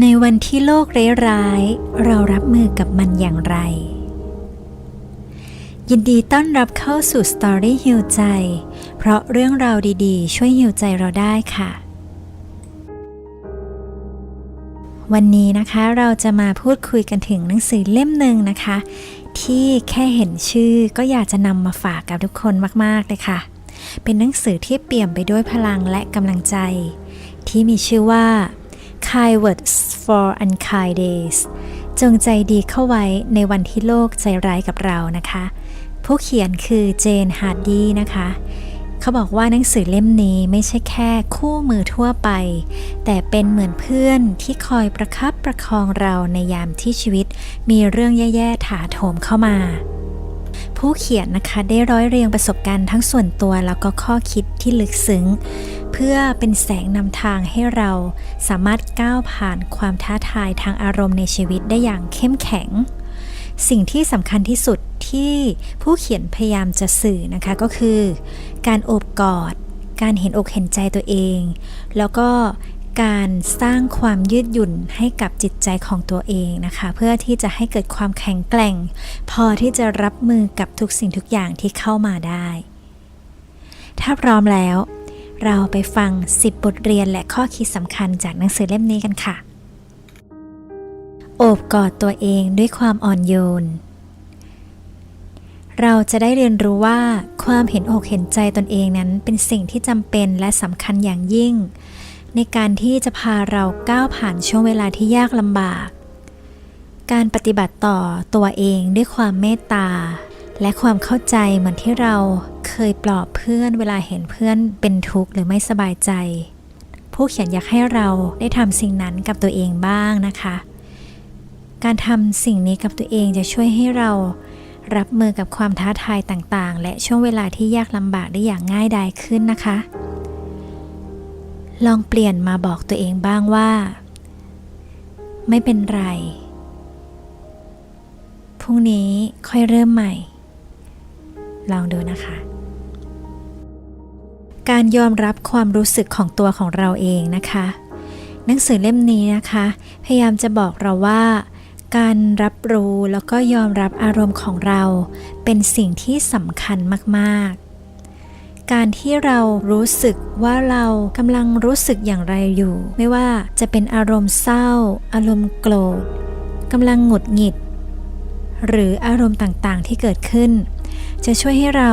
ในวันที่โลกร้ายๆเรารับมือกับมันอย่างไร ยินดีต้อนรับเข้าสู่ Story Heal ใจ เพราะเรื่องราวดีๆ ช่วยฮิวใจเราได้ค่ะ วันนี้นะคะเราจะมาพูดคุยกันถึงหนังสือเล่มหนึ่งนะคะ ที่แค่เห็นชื่อก็อยากจะนำมาฝากกับทุกคนมากๆเลยค่ะ เป็นหนังสือที่เปี่ยมไปด้วยพลังและกำลังใจ ที่มีชื่อว่า k i Words for Unkind Days จงใจดีเข้าไว้ในวันที่โลกใจร้ายกับเรานะคะ ผู้เขียนคือเจนฮาร์ดีนะคะ เขาบอกว่าหนังสือเล่มนี้ไม่ใช่แค่คู่มือทั่วไป แต่เป็นเหมือนเพื่อนที่คอยประคับประคองเราในยามที่ชีวิตมีเรื่องแย่ๆถาโถมเข้ามาผู้เขียนนะคะได้ร้อยเรียงประสบการณ์ทั้งส่วนตัวแล้วก็ข้อคิดที่ลึกซึ้ง เพื่อเป็นแสงนำทางให้เราสามารถก้าวผ่านความท้าทายทางอารมณ์ในชีวิตได้อย่างเข้มแข็ง สิ่งที่สำคัญที่สุดที่ผู้เขียนพยายามจะสื่อนะคะก็คือ การโอบกอด การเห็นอกเห็นใจตัวเอง แล้วก็การสร้างความยืดหยุ่นให้กับจิตใจของตัวเองนะคะ เพื่อที่จะให้เกิดความแข็งแกร่ง พอที่จะรับมือกับทุกสิ่งทุกอย่างที่เข้ามาได้ ถ้าพร้อมแล้ว เราไปฟัง 10 บทเรียนและข้อคิดสำคัญจากหนังสือเล่มนี้กันค่ะ โอบกอดตัวเองด้วยความอ่อนโยน เราจะได้เรียนรู้ว่าความเห็นอกเห็นใจตนเองนั้นเป็นสิ่งที่จำเป็นและสำคัญอย่างยิ่ง ในการที่จะพาเราก้าวผ่านช่วงเวลาที่ยากลำบาก การปฏิบัติต่อตัวเองด้วยความเมตตา และความเข้าใจเหมือนที่เราเคยปลอบเพื่อนเวลาเห็นเพื่อนเป็นทุกข์หรือไม่สบายใจ ผู้เขียนอยากให้เราได้ทำสิ่งนั้นกับตัวเองบ้างนะคะ การทำสิ่งนี้กับตัวเองจะช่วยให้เรารับมือกับความท้าทายต่างๆ และช่วงเวลาที่ยากลำบากได้อย่างง่ายดายขึ้นนะคะ ลองเปลี่ยนมาบอกตัวเองบ้างว่า ไม่เป็นไร พรุ่งนี้ค่อยเริ่มใหม่ ลองดูนะคะ การยอมรับความรู้สึกของตัวของเราเองนะคะ หนังสือเล่มนี้นะคะ พยายามจะบอกเราว่า การรับรู้แล้วก็ยอมรับอารมณ์ของเรา เป็นสิ่งที่สำคัญมาก ๆ การที่เรารู้สึกว่าเรากำลังรู้สึกอย่างไรอยู่ ไม่ว่าจะเป็นอารมณ์เศร้า อารมณ์โกรธกำลังหงุดหงิด หรืออารมณ์ต่างๆที่เกิดขึ้น จะช่วยให้เรา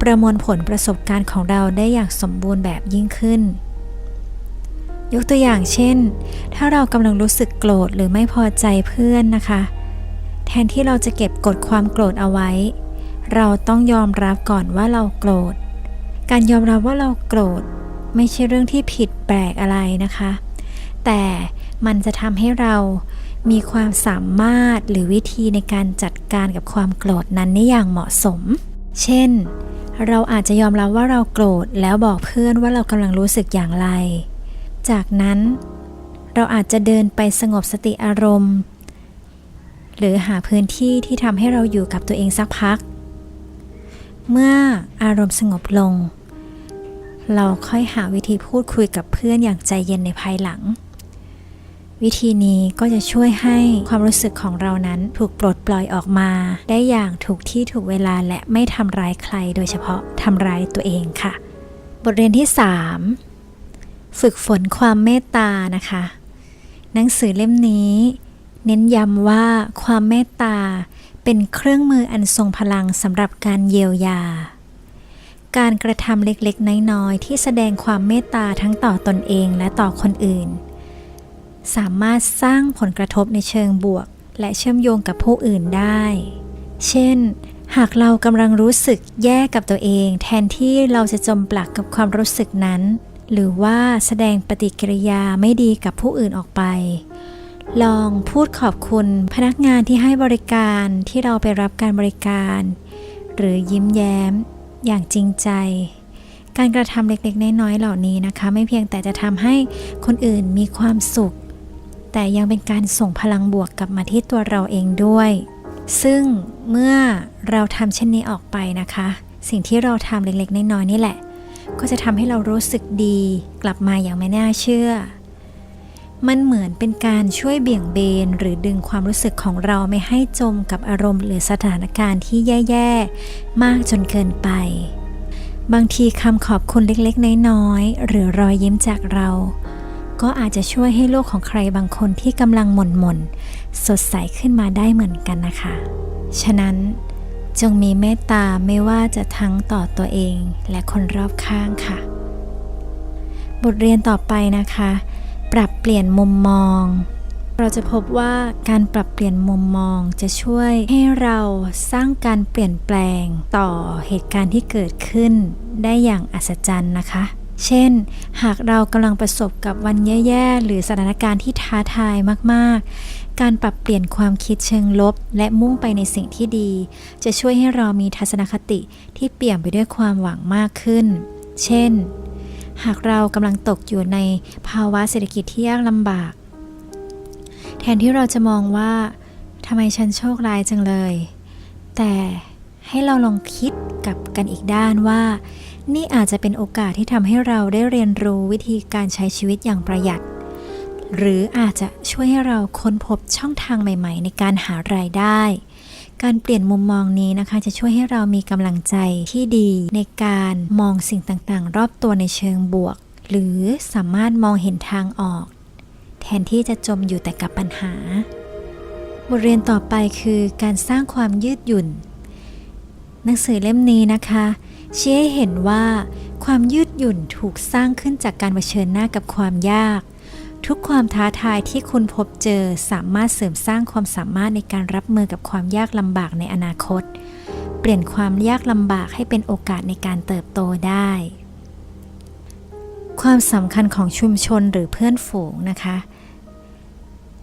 ประมวลผลประสบการณ์ของเราได้อย่างสมบูรณ์แบบยิ่งขึ้น ยกตัวอย่างเช่น ถ้าเรากำลังรู้สึกโกรธหรือไม่พอใจเพื่อนนะคะ แทนที่เราจะเก็บกดความโกรธเอาไว้ เราต้องยอมรับก่อนว่าเราโกรธ การยอมรับว่าเราโกรธ ไม่ใช่เรื่องที่ผิดแปลกอะไรนะคะ แต่มันจะทำให้เรา มีความสามารถหรือวิธีในการจัดการกับความโกรธนั้นได้อย่างเหมาะสม เช่น เราอาจจะยอมรับว่าเราโกรธแล้วบอกเพื่อนว่าเรากำลังรู้สึกอย่างไร จากนั้น เราอาจจะเดินไปสงบสติอารมณ์ หรือหาพื้นที่ที่ทำให้เราอยู่กับตัวเองสักพัก เมื่ออารมณ์สงบลง เราค่อยหาวิธีพูดคุยกับเพื่อนอย่างใจเย็นในภายหลัง วิธีนี้ก็จะช่วยให้ความรู้สึกของเรานั้นถูกปลดปล่อยออกมา ได้อย่างถูกที่ถูกเวลาและไม่ทำร้ายใครโดยเฉพาะทำร้ายตัวเองค่ะ บทเรียนที่ 3 ฝึกฝนความเมตตานะคะ หนังสือเล่มนี้ เน้นย้ำว่าความเมตตาเป็นเครื่องมืออันทรงพลังสำหรับการเยียวยา การกระทำเล็กๆ น้อยๆ ที่แสดงความเมตตาทั้งต่อตนเองและต่อคนอื่น สามารถสร้างผลกระทบในเชิงบวก และเชื่อมโยงกับผู้อื่นได้ เช่น หากเรากำลังรู้สึกแย่กับตัวเอง แทนที่เราจะจมปลักกับความรู้สึกนั้น หรือว่าแสดงปฏิกิริยาไม่ดีกับผู้อื่นออกไป ลองพูดขอบคุณพนักงานที่ให้บริการที่เราไปรับการบริการ หรือยิ้มแย้ม อย่างจริงใจการกระทำเล็กๆ น้อยๆ เหล่านี้นะคะ ไม่เพียงแต่จะทำให้คนอื่นมีความสุข แต่ยังเป็นการส่งพลังบวกกลับมาที่ตัวเราเองด้วย ซึ่งเมื่อเราทำเช่นนี้ออกไปนะคะ สิ่งที่เราทำเล็กๆน้อยๆนี่แหละ ก็จะทำให้เรารู้สึกดีกลับมาอย่างไม่น่าเชื่อ มันเหมือนเป็นการช่วยเบี่ยงเบนหรือดึงความรู้สึกของเราไม่ให้จมกับอารมณ์ หรือสถานการณ์ที่แย่ๆ มากจนเกินไปบางทีคำขอบคุณเล็กๆ น้อยๆ หรือรอยยิ้มจากเรา ก็อาจจะช่วยให้โลกของใครบางคนที่กำลังหม่นหม่นสดใสขึ้นมาได้เหมือนกันนะคะ ฉะนั้นจงมีเมตตาไม่ว่าจะทั้งต่อตัวเองและคนรอบข้างค่ะ บทเรียนต่อไปนะคะ ปรับเปลี่ยนมุมมอง เราจะพบว่าการปรับเปลี่ยนมุมมองจะช่วยให้เราสร้างการเปลี่ยนแปลงต่อเหตุการณ์ที่เกิดขึ้นได้อย่างอัศจรรย์นะคะ เช่น หากเรากำลังประสบกับวันแย่ๆ หรือสถานการณ์ที่ท้าทายมากๆ การปรับเปลี่ยนความคิดเชิงลบ และมุ่งไปในสิ่งที่ดี จะช่วยให้เรามีทัศนคติที่เปี่ยมไปด้วยความหวังมากขึ้น เช่น หากเรากำลังตกอยู่ในภาวะเศรษฐกิจที่ยากลำบาก แทนที่เราจะมองว่าทำไมฉันโชคร้ายจังเลย แต่ให้เราลองคิดกับกันอีกด้านว่า นี่อาจจะเป็นโอกาสที่ทำให้เราได้เรียนรู้วิธีการใช้ชีวิตอย่างประหยัด หรืออาจจะช่วยให้เราค้นพบช่องทางใหม่ ๆ ในการหารายได้ การเปลี่ยนมุมมองนี้นะคะ จะช่วยให้เรามีกำลังใจที่ดีในการมองสิ่งต่างๆ รอบตัวในเชิงบวก หรือสามารถมองเห็นทางออก แทนที่จะจมอยู่แต่กับปัญหา บทเรียนต่อไปคือการสร้างความยืดหยุ่น หนังสือเล่มนี้นะคะ ชี้ให้เห็นว่าความยืดหยุ่นถูกสร้างขึ้นจากการเผชิญหน้ากับความยาก ทุกความท้าทายที่คุณพบเจอสามารถเสริมสร้างความสามารถในการรับมือกับความยากลำบากในอนาคต เปลี่ยนความยากลำบากให้เป็นโอกาสในการเติบโตได้ ความสำคัญของชุมชนหรือเพื่อนฝูงนะคะ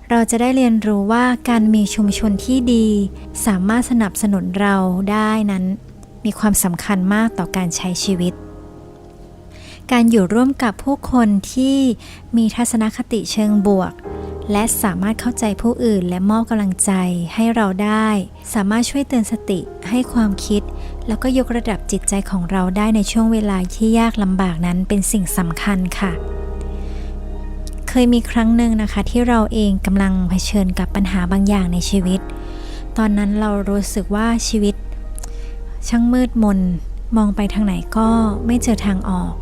เราจะได้เรียนรู้ว่าการมีชุมชนที่ดี สามารถสนับสนุนเราได้นั้น มีความสำคัญมากต่อการใช้ชีวิต การอยู่ร่วมกับผู้คนที่มีทัศนคติเชิงบวก และสามารถเข้าใจผู้อื่นและมอบกำลังใจให้เราได้ สามารถช่วยเตือนสติให้ความคิด แล้วก็ยกระดับจิตใจของเราได้ในช่วงเวลาที่ยากลำบากนั้นเป็นสิ่งสำคัญค่ะเคยมีครั้งหนึ่งนะคะที่เราเองกำลังเผชิญกับปัญหาบางอย่างในชีวิต ตอนนั้นเรารู้สึกว่าชีวิต ช่างมืดมน มองไปทางไหนก็ไม่เจอทางออก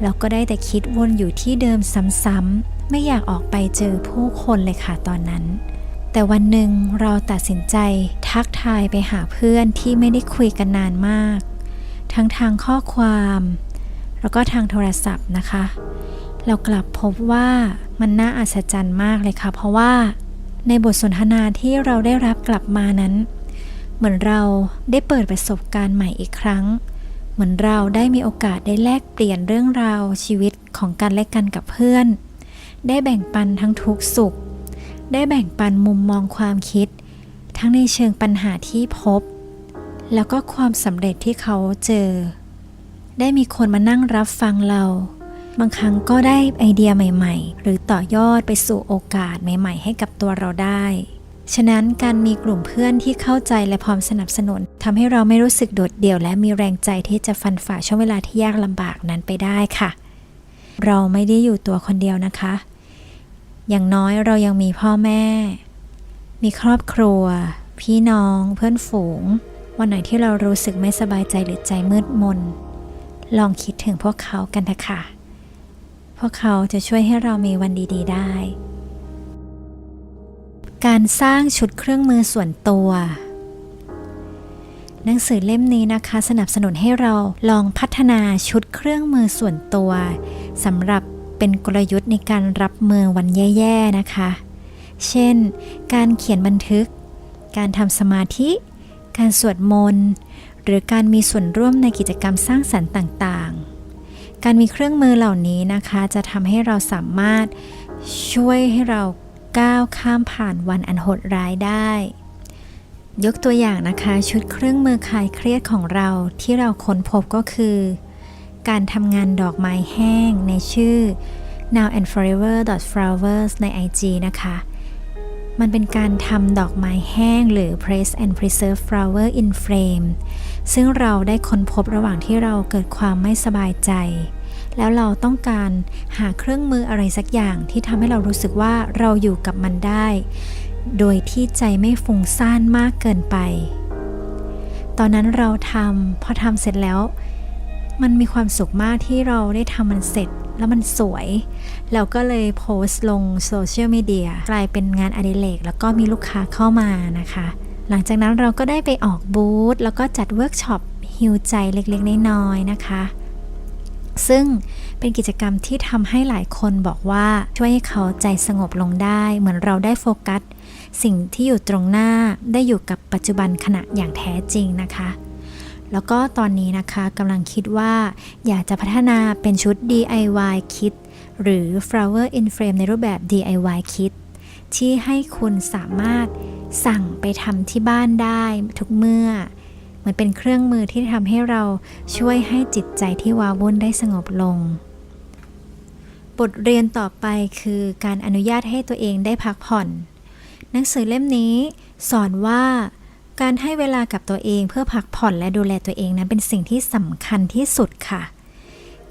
แล้วก็ได้แต่คิดวนอยู่ที่เดิมซ้ำๆ ไม่อยากออกไปเจอผู้คนเลยค่ะตอนนั้น แต่วันหนึ่งเราตัดสินใจทักทายไปหาเพื่อนที่ไม่ได้คุยกันนานมาก ทั้งทางข้อความ แล้วก็ทางโทรศัพท์นะคะ เรากลับพบว่ามันน่าอัศจรรย์มากเลยค่ะ เพราะว่าในบทสนทนาที่เราได้รับกลับมานั้น เหมือนเราได้เปิดประสบการณ์ใหม่อีกครั้ง เหมือนเราได้มีโอกาสได้แลกเปลี่ยนเรื่องราวชีวิตของกันและกันกับเพื่อน ได้แบ่งปันทั้งทุกสุข ได้แบ่งปันมุมมองความคิด ทั้งในเชิงปัญหาที่พบ แล้วก็ความสำเร็จที่เขาเจอ ได้มีคนมานั่งรับฟังเรา บางครั้งก็ได้ไอเดียใหม่ ๆ หรือต่อยอดไปสู่โอกาสใหม่ ๆ ให้กับตัวเราได้ ฉะนั้นการมีกลุ่มเพื่อนที่เข้าใจและพร้อมสนับสนุนทำให้เราไม่รู้สึกโดดเดี่ยว และมีแรงใจที่จะฟันฝ่าช่วงเวลาที่ยากลำบากนั้นไปได้ค่ะ เราไม่ได้อยู่ตัวคนเดียวนะคะ อย่างน้อยเรายังมีพ่อแม่ มีครอบครัว พี่น้อง เพื่อนฝูง วันไหนที่เรารู้สึกไม่สบายใจหรือใจมืดมน ลองคิดถึงพวกเขากันเถอะค่ะพวกเขาจะช่วยให้เรามีวันดี ๆ ได้ การสร้างชุดเครื่องมือส่วนตัว หนังสือเล่มนี้นะคะสนับสนุนให้เราลองพัฒนาชุดเครื่องมือส่วนตัวสำหรับเป็นกลยุทธ์ในการรับมือวันแย่ๆนะคะ เช่น การเขียนบันทึก การทำสมาธิ การสวดมนต์ หรือการมีส่วนร่วมในกิจกรรมสร้างสรรค์ต่างๆ การมีเครื่องมือเหล่านี้นะคะ จะทำให้เราสามารถช่วยให้เรา ก้าวข้ามผ่านวันอันโหดร้ายได้ ยกตัวอย่างนะคะชุดเครื่องมือคลายเครียดของเราที่เราค้นพบก็คือ การทำงานดอกไม้แห้งในชื่อ now and forever flowers ใน IG นะคะ มันเป็นการทำดอกไม้แห้งหรือ press and preserve flower in frame ซึ่งเราได้ค้นพบระหว่างที่เราเกิดความไม่สบายใจ แล้วเราต้องการหาเครื่องมืออะไรสักอย่างที่ทำให้เรารู้สึกว่าเราอยู่กับมันได้ โดยที่ใจไม่ฟุ้งซ่านมากเกินไป ตอนนั้นเราทำพอทำเสร็จแล้ว มันมีความสุขมากที่เราได้ทำมันเสร็จแล้วมันสวย เราก็เลยโพสต์ลงโซเชียลมีเดียกลายเป็นงานอดิเรกแล้วก็มีลูกค้าเข้ามานะคะ หลังจากนั้นเราก็ได้ไปออกบูธแล้วก็จัดเวิร์กช็อปฮิวใจเล็กๆน้อยๆนะคะ ซึ่งเป็นกิจกรรมที่ทำให้หลายคนบอกว่าช่วยให้เขาใจสงบลงได้ เหมือนเราได้โฟกัส สิ่งที่อยู่ตรงหน้าได้อยู่กับปัจจุบันขณะอย่างแท้จริงนะคะ แล้วก็ตอนนี้นะคะกำลังคิดว่า อยากจะพัฒนาเป็นชุด DIY kit หรือ flower in frame ในรูปแบบ DIY kit ที่ให้คุณสามารถสั่งไปทำที่บ้านได้ทุกเมื่อ เหมือนเป็นเครื่องมือที่ทำให้เราช่วยให้จิตใจที่ว้าวุ่นได้สงบลง บทเรียนต่อไปคือการอนุญาตให้ตัวเองได้พักผ่อน หนังสือเล่มนี้สอนว่าการให้เวลากับตัวเองเพื่อพักผ่อนและดูแลตัวเองนั้นเป็นสิ่งที่สำคัญที่สุดค่ะ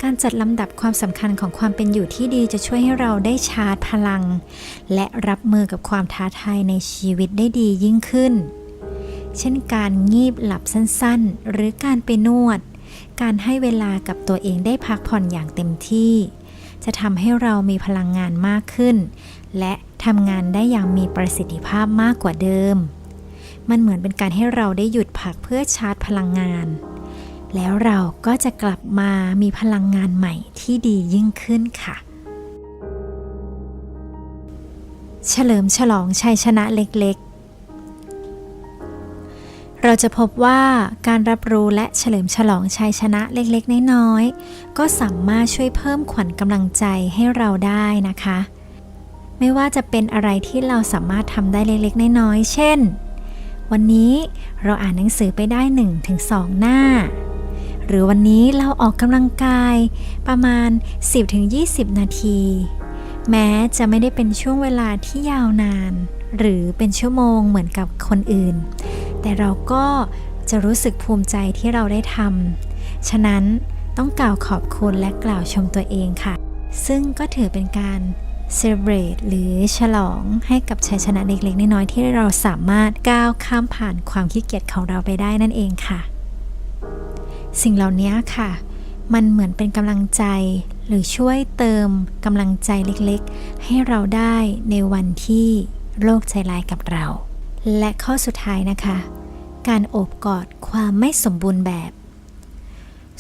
การจัดลำดับความสำคัญของความเป็นอยู่ที่ดีจะช่วยให้เราได้ชาร์จพลัง และรับมือกับความท้าทายในชีวิตได้ดียิ่งขึ้น เช่นการงีบหลับสั้นๆ หรือการไปนวด การให้เวลากับตัวเองได้พักผ่อนอย่างเต็มที่ จะทำให้เรามีพลังงานมากขึ้น และทำงานได้อย่างมีประสิทธิภาพมากกว่าเดิม มันเหมือนเป็นการให้เราได้หยุดพักเพื่อชาร์จพลังงาน แล้วเราก็จะกลับมามีพลังงานใหม่ที่ดียิ่งขึ้นค่ะ เฉลิมฉลองชัยชนะเล็กๆ เราจะพบว่าการรับรู้และเฉลิมฉลองชัยชนะเล็กๆ น้อยๆ ก็สามารถช่วยเพิ่มขวัญกำลังใจให้เราได้นะคะ ไม่ว่าจะเป็นอะไรที่เราสามารถทำได้เล็กๆ น้อยๆ เช่น วันนี้เราอ่านหนังสือไปได้ 1-2 หน้า หรือวันนี้เราออกกำลังกายประมาณ 10-20 นาที แม้จะไม่ได้เป็นช่วงเวลาที่ยาวนาน หรือเป็นชั่วโมงเหมือนกับคนอื่น แต่เราก็จะรู้สึกภูมิใจที่เราได้ทำ ฉะนั้นต้องกล่าวขอบคุณและกล่าวชมตัวเองค่ะ ซึ่งก็ถือเป็นการ celebrate หรือฉลองให้กับชัยชนะเล็กๆ น้อยๆ ที่เราสามารถก้าวข้ามผ่านความขี้เกียจของเราไปได้นั่นเองค่ะ สิ่งเหล่านี้ค่ะ มันเหมือนเป็นกำลังใจ หรือช่วยเติมกำลังใจเล็กๆ ให้เราได้ในวันที่โลกใจร้ายกับเรา และข้อสุดท้ายนะคะ การโอบกอดความไม่สมบูรณ์แบบ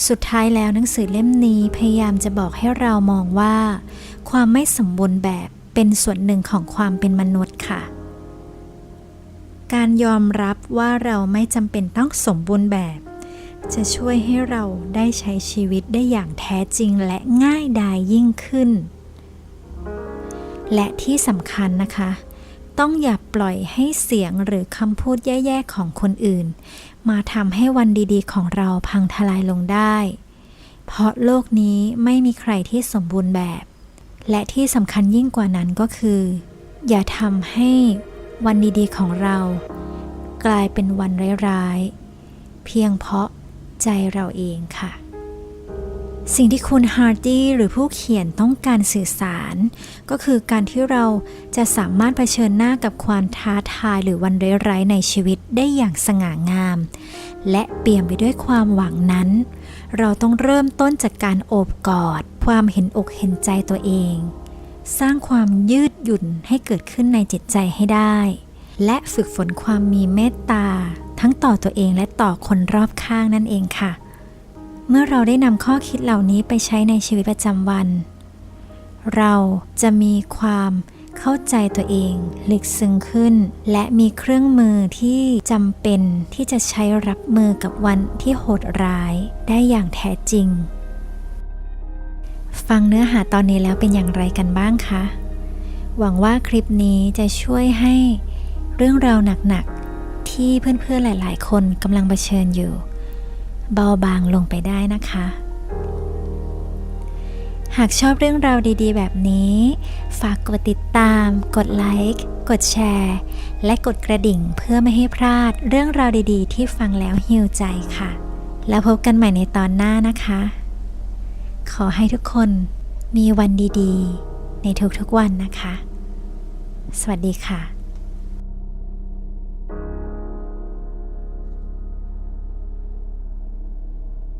สุดท้ายแล้วหนังสือเล่มนี้พยายามจะบอกให้เรามองว่า ความไม่สมบูรณ์แบบเป็นส่วนหนึ่งของความเป็นมนุษย์ค่ะ การยอมรับว่าเราไม่จำเป็นต้องสมบูรณ์แบบ จะช่วยให้เราได้ใช้ชีวิตได้อย่างแท้จริงและง่ายดายยิ่งขึ้น และที่สำคัญนะคะ ต้องอย่าปล่อยให้เสียงหรือคำพูดแย่ๆของคนอื่น มาทำให้วันดีๆ ของเราพังทลายลงได้ เพราะโลกนี้ไม่มีใครที่สมบูรณ์แบบ และที่สำคัญยิ่งกว่านั้นก็คือ อย่าทำให้วันดีๆของเรา กลายเป็นวันร้ายๆ เพียงเพราะใจเราเองค่ะ สิ่งที่คุณฮาร์ดี้หรือผู้เขียนต้องการสื่อสาร ก็คือการที่เราจะสามารถเผชิญหน้ากับความท้าทายหรือวันร้ายๆในชีวิตได้อย่างสง่างาม และเปี่ยมไปด้วยความหวังนั้น เราต้องเริ่มต้นจากการโอบกอด ความเห็นอกเห็นใจตัวเอง สร้างความยืดหยุ่นให้เกิดขึ้นในจิตใจให้ได้ และฝึกฝนความมีเมตตา ทั้งต่อตัวเองและต่อคนรอบข้างนั่นเองค่ะ เมื่อเราได้นำข้อคิดเหล่านี้ไปใช้ในชีวิตประจำวัน เราจะมีความเข้าใจตัวเองลึกซึ้งขึ้น และมีเครื่องมือที่จำเป็นที่จะใช้รับมือกับวันที่โหดร้ายได้อย่างแท้จริง ฟังเนื้อหาตอนนี้แล้วเป็นอย่างไรกันบ้างคะ หวังว่าคลิปนี้จะช่วยให้เรื่องราวหนักๆที่เพื่อนๆหลาย ๆ คนกำลังเผชิญอยู่ เบาบางลงไปได้นะคะ หากชอบเรื่องราวดีๆ แบบนี้ ฝากกดติดตาม กดไลค์ กดแชร์ และกดกระดิ่งเพื่อไม่ให้พลาดเรื่องราวดีๆ ที่ฟังแล้วฮิวใจค่ะ แล้วพบกันใหม่ในตอนหน้านะคะ ขอให้ทุกคนมีวันดีๆ ในทุกๆวันนะคะ สวัสดีค่ะ